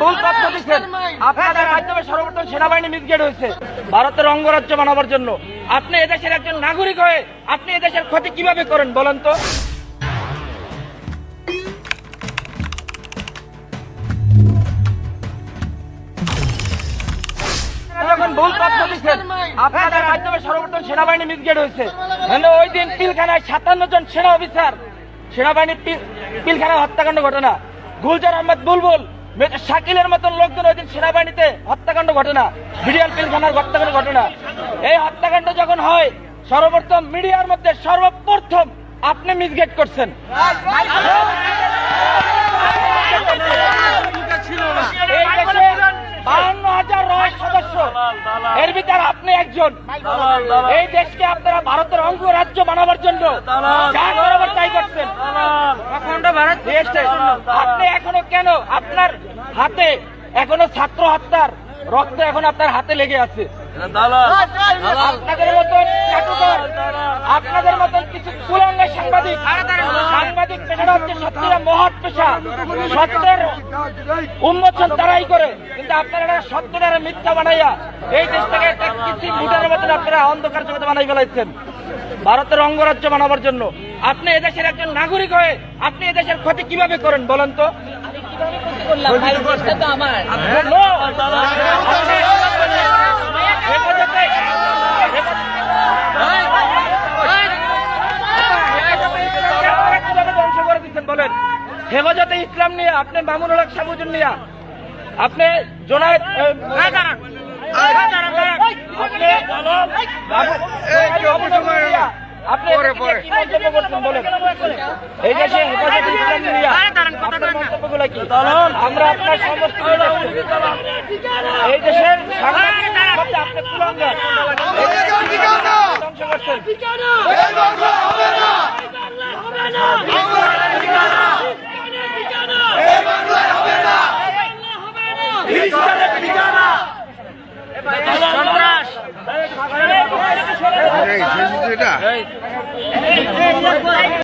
ভুল তথ্য দিচ্ছেন। আপনাদের মাধ্যমে সর্বপ্রথম সেনাবাহিনী মিসগেট হয়েছে। ভারতের অঙ্গরাজ্য মানাবার জন্য। আপনি এদেশের একজন নাগরিক হয়ে আপনি এদেশের ক্ষতি কীভাবে করেন বলেন তো? যখন ভুল তথ্য দিচ্ছেন আপনাদের মাধ্যমে সর্বপ্রথম সেনাবাহিনী মিসগেট হয়েছে। মানে ওই দিন পিলখানায় সাতান্ন জন সেনা অফিসার সেনাবাহিনী পিল- পিলখানায় হত্যাকাণ্ড ঘটনা। গুলজার আহমদ বুলবুল শাকিলের মতন লোকজন ওই দিন সেনাবাহিনীতে হত্যাকাণ্ড ঘটনা বিডিআর পিলখানার হত্যাকাণ্ড ঘটনা এই হত্যাকাণ্ড যখন হয় সর্বপ্রথম মিডিয়ার মধ্যে সর্বপ্রথম আপনি মিসগেট করছেন। এই দেশে বাহান্ন হাজার রয় সদস্য। এর ভিতরে আপনি একজন। এই দেশকে আপনারা ভারতের অঙ্গরাজ্য বানাবার জন্য যা করাবার তাই করছেন। আপনি এখনও কেন আপনার হাতে এখনও ছাত্র হত্যার রক্ত এখন আপনার হাতে লেগে আছে। আপনাদের মতন আপনাদের মতন কিছু কুলাঙ্গা সাংবাদিক সাংবাদিক পেশাটা হচ্ছে সত্যিটা মহৎ পেশা। সত্যের উন্মোচন তারাই করে। কিন্তু আপনারা সত্যটারে মিথ্যা বানাইয়া এই দেশটাকে একটা কিছু মুটার মতন আপনারা অন্ধকার জগতে বানাই ফেলাইছেন। ভারতের অঙ্গরাজ্য বানাবার জন্য। আপনি এদেশের একজন নাগরিক হয়ে আপনি এদেশের ক্ষতি কীভাবে করেন বলেন তো? করলাম ভাই দেশটা তো আমার। No! আপনি হেফাজতে- বলেন ইসলাম নিয়ে আপনি মামুনুল হক সাবুজুন নিয়ে আপনি জোনায়েদ আপনি এই দেশে হেফাজতে ইসলাম নিয়ে আপনার কি আমরা আপনার সমস্ত এই দেশের সন্ত্রাস এটা